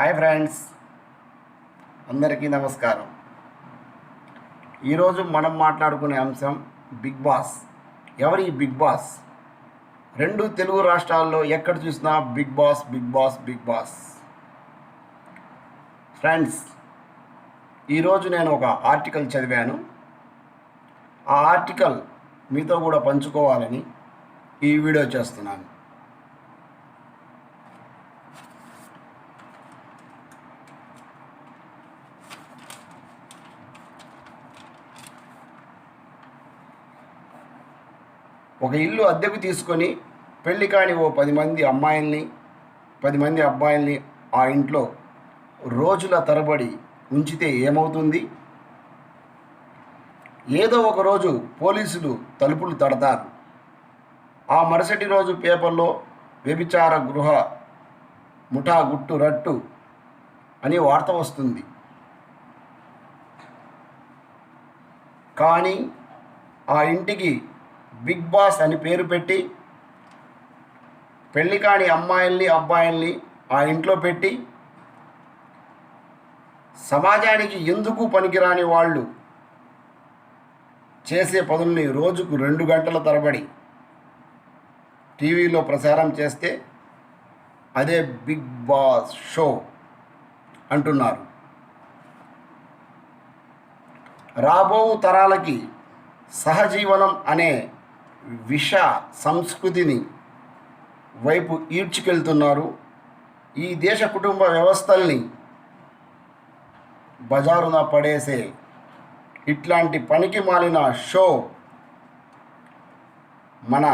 Hi friends. అందరికీ నమస్కారం. ఈరోజు మనం మాట్లాడుకునే అంశం బిగ్ బాస్. ఎవరి బిగ్ బాస్? రెండు తెలుగు రాష్ట్రాల్లో ఎక్కడ చూసినా Bigg Boss Bigg Boss Bigg Boss. Friends ఈరోజు నేను ఒక ఆర్టికల్ చదివాను. ఆ ఆర్టికల్ మీతో కూడా పంచుకోవాలని ఈ వీడియో చేస్తున్నాను. ఒక ఇల్లు అద్దెకు తీసుకొని పెళ్ళి కాని ఓ పది మంది అమ్మాయిల్ని పది మంది అబ్బాయిల్ని ఆ ఇంట్లో రోజుల తరబడి ఉంచితే ఏమవుతుంది? ఏదో ఒక రోజు పోలీసులు తలుపులు తడతారు. ఆ మరుసటి రోజు పేపర్లో వ్యభిచార గృహ ముఠా గుట్టు రట్టు అని వార్త వస్తుంది. కానీ ఆ ఇంటికి బిగ్ బాస్ అని పేరు పెట్టి పెళ్ళి కాని అమ్మాయిల్ని అబ్బాయిల్ని ఆ ఇంట్లో పెట్టి సమాజానికి ఎందుకు పనికిరాని వాళ్ళు చేసే పనుల్ని రోజుకు రెండు గంటల తరబడి టీవీలో ప్రసారం చేస్తే అదే బిగ్ బాస్ షో అంటున్నారు. రాబో తరాలకి సహజీవనం అనే విష సంస్కృతిని వైపు ఈడ్చుకెళ్తున్నారు. ఈ దేశ కుటుంబ వ్యవస్థల్ని బజారున పడేసే ఇట్లాంటి పనికి మాలిన షో మన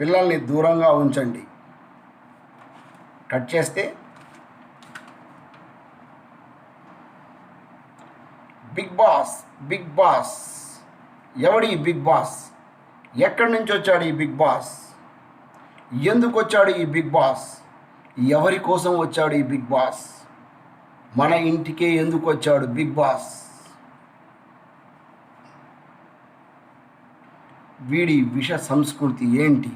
పిల్లల్ని దూరంగా ఉంచండి. కట్ చేస్తే బిగ్ బాస్ బిగ్ బాస్. ఎవడి బిగ్ బాస్? ఎక్కడి నుంచి వచ్చాడు ఈ బిగ్ బాస్? ఎందుకు వచ్చాడు ఈ బిగ్ బాస్? ఎవరి కోసం వచ్చాడు ఈ బిగ్ బాస్? మన ఇంటికే ఎందుకు వచ్చాడు బిగ్ బాస్? వీడి విష సంస్కృతి ఏంటి?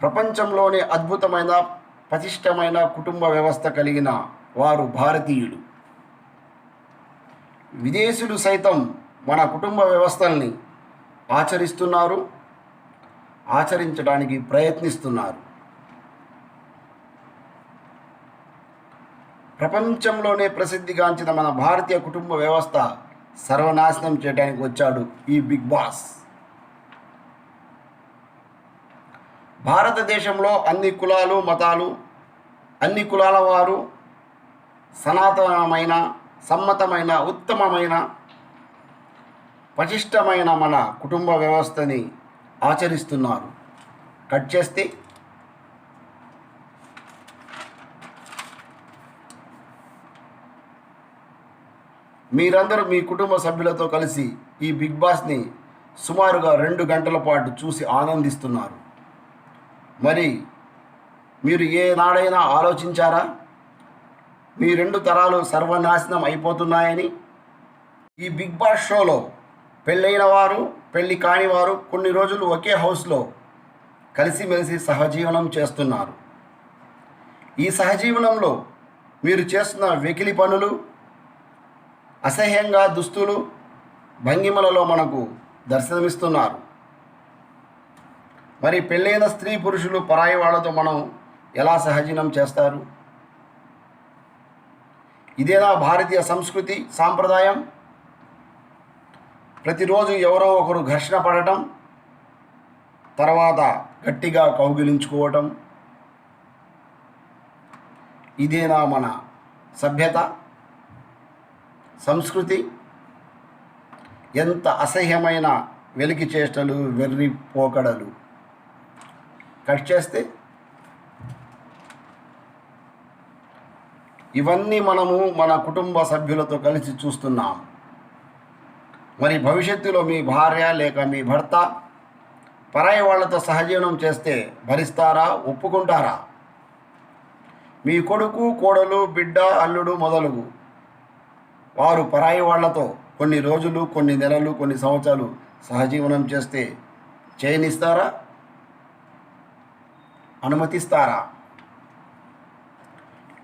ప్రపంచంలోనే అద్భుతమైన పతిష్టమైన కుటుంబ వ్యవస్థ కలిగిన వారు భారతీయులు. విదేశీయులు సైతం మన కుటుంబ వ్యవస్థల్ని ఆచరిస్తున్నారు ఆచరించడానికి ప్రయత్నిస్తున్నారు. ప్రపంచంలోనే ప్రసిద్ధిగాంచిన మన భారతీయ కుటుంబ వ్యవస్థ సర్వనాశనం చేయడానికి వచ్చాడు ఈ బిగ్ బాస్. భారతదేశంలో అన్ని కులాలు మతాలు అన్ని కులాల వారు సనాతనమైన సమ్మతమైన ఉత్తమమైన పటిష్టమైన మన కుటుంబ వ్యవస్థని ఆచరిస్తున్నారు. కట్ చేస్తే మీరందరూ మీ కుటుంబ సభ్యులతో కలిసి ఈ బిగ్ బాస్ని సుమారుగా రెండు గంటల పాటు చూసి ఆనందిస్తున్నారు. మరి మీరు ఏనాడైనా ఆలోచించారా? మీ రెండు తరాలు సర్వనాశనం అయిపోతున్నాయని? ఈ బిగ్ బాస్ షోలో పెళ్ళైన వారు పెళ్ళి కాని వారు కొన్ని రోజులు ఒకే హౌస్లో కలిసిమెలిసి సహజీవనం చేస్తున్నారు. ఈ సహజీవనంలో మీరు చేస్తున్న వెకిలి పనులు అసహ్యంగా దుస్తులు భంగిమలలో మనకు దర్శనమిస్తున్నారు. మరి పెళ్ళైన స్త్రీ పురుషులు పరాయి వాళ్ళతో మనం ఎలా సహజీవనం చేస్తారు? ఇదేనా భారతీయ సంస్కృతి సాంప్రదాయం? ప్రతిరోజు ఎవరో ఒకరు ఘర్షణ పడటం తర్వాత గట్టిగా కౌగిలించుకోవటం. ఇదేనా మన సభ్యత? సంస్కృతి? ఎంత అసహ్యమైన వెలికి చేష్టలు వెర్రి పోకడలు. కట్ చేస్తే? ఇవన్నీ మనము మన కుటుంబ సభ్యులతో కలిసి చూస్తున్నాం. మరి భవిష్యత్తులో మీ భార్య లేక మీ భర్త పరాయి వాళ్ళతో సహజీవనం చేస్తే భరిస్తారా ఒప్పుకుంటారా? మీ కొడుకు కోడలు బిడ్డ అల్లుడు మొదలుగు. వారు పరాయి వాళ్ళతో కొన్ని రోజులు కొన్ని నెలలు కొన్ని సంవత్సరాలు సహజీవనం చేస్తే చేయనిస్తారా? అనుమతిస్తారా?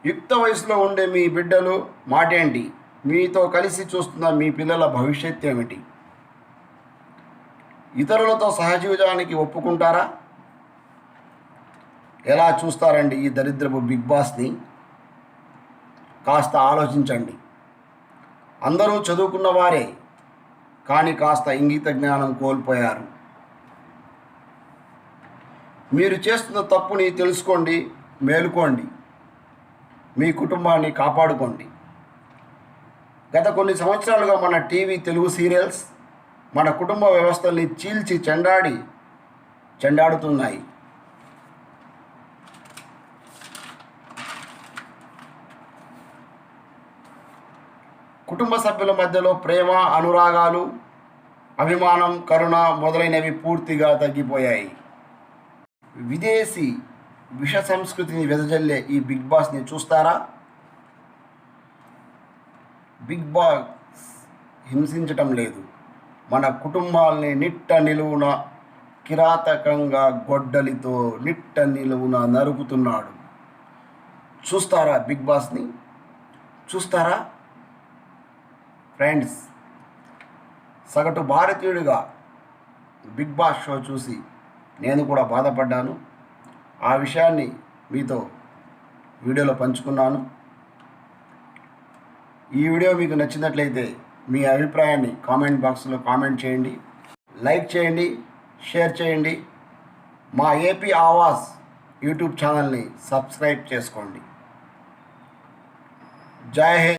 యుక్త వయసులో ఉండే మీ బిడ్డలు మాటేంటి? మీతో కలిసి చూస్తున్న మీ పిల్లల భవిష్యత్ ఏమిటి? ఇతరులతో సహజీవితానికి ఒప్పుకుంటారా? ఎలా చూస్తారండి ఈ దరిద్రపు బిగ్ బాస్ని? కాస్త ఆలోచించండి. అందరూ చదువుకున్న వారే కానీ కాస్త ఇంగిత జ్ఞానం కోల్పోయారు. మీరు చేస్తున్న తప్పుని తెలుసుకోండి మేలుకోండి. మీ కుటుంబాన్ని కాపాడుకోండి. గత కొన్ని సంవత్సరాలుగా మన టీవీ తెలుగు సీరియల్స్ మన కుటుంబ వ్యవస్థల్ని చీల్చి చెండాడి చెండాడుతున్నాయి. కుటుంబ సభ్యుల మధ్యలో ప్రేమ అనురాగాలు అభిమానం కరుణ మొదలైనవి పూర్తిగా తగ్గిపోయాయి. విదేశీ విష సంస్కృతిని వెదజల్లే ఈ బిగ్ బాస్ని చూస్తారా? బిగ్ బాస్ హింసించటం లేదు. మన కుటుంబాల్ని నిట్ట నిలువున కిరాతకంగా గొడ్డలితో నిట్ట నిలువున నరుకుతున్నాడు. చూస్తారా బిగ్ బాస్ని? చూస్తారా? ఫ్రెండ్స్ సగటు భారతీయుడిగా బిగ్ బాస్ షో చూసి నేను కూడా బాధపడ్డాను. ఆ విషయాన్ని మీతో వీడియోలో పంచుకున్నాను. ఈ వీడియో మీకు నచ్చినట్లయితే మీ అభిప్రాయాన్ని కామెంట్ బాక్స్లో కామెంట్ చేయండి లైక్ చేయండి షేర్ చేయండి. మా ఏపీ ఆవాస్ యూట్యూబ్ ఛానల్ని సబ్స్క్రైబ్ చేసుకోండి. జై హింద్.